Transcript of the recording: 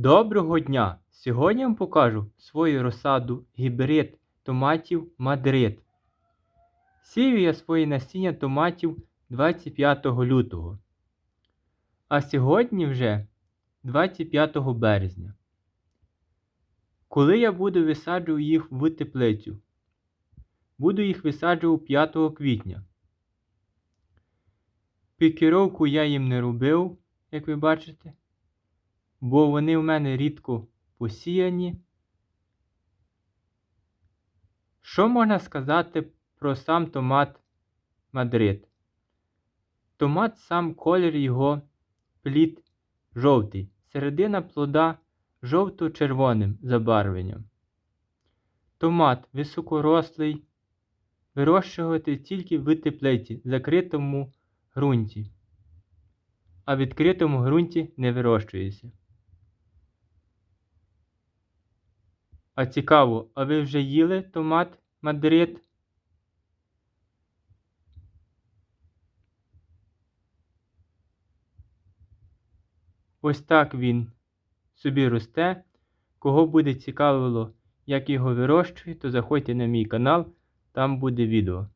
Доброго дня! Сьогодні вам покажу свою розсаду гібрид томатів Мадрид. Сію я свої насіння томатів 25 лютого. А сьогодні вже 25 березня. Коли я буду висаджувати їх в теплицю? Буду їх висаджувати 5 квітня. Пікіровку я їм не робив, як ви бачите бо вони в мене рідко посіяні. Що можна сказати про сам томат Мадрид? Томат сам колір його плід жовтий, середина плода жовто-червоним забарвленням. Томат високорослий, вирощувати тільки в теплиці, закритому ґрунті, а в відкритому ґрунті не вирощується. А цікаво, а ви вже їли томат Мадрид? Ось так він собі росте. Кого буде цікавило, як його вирощують, то заходьте на мій канал, там буде відео.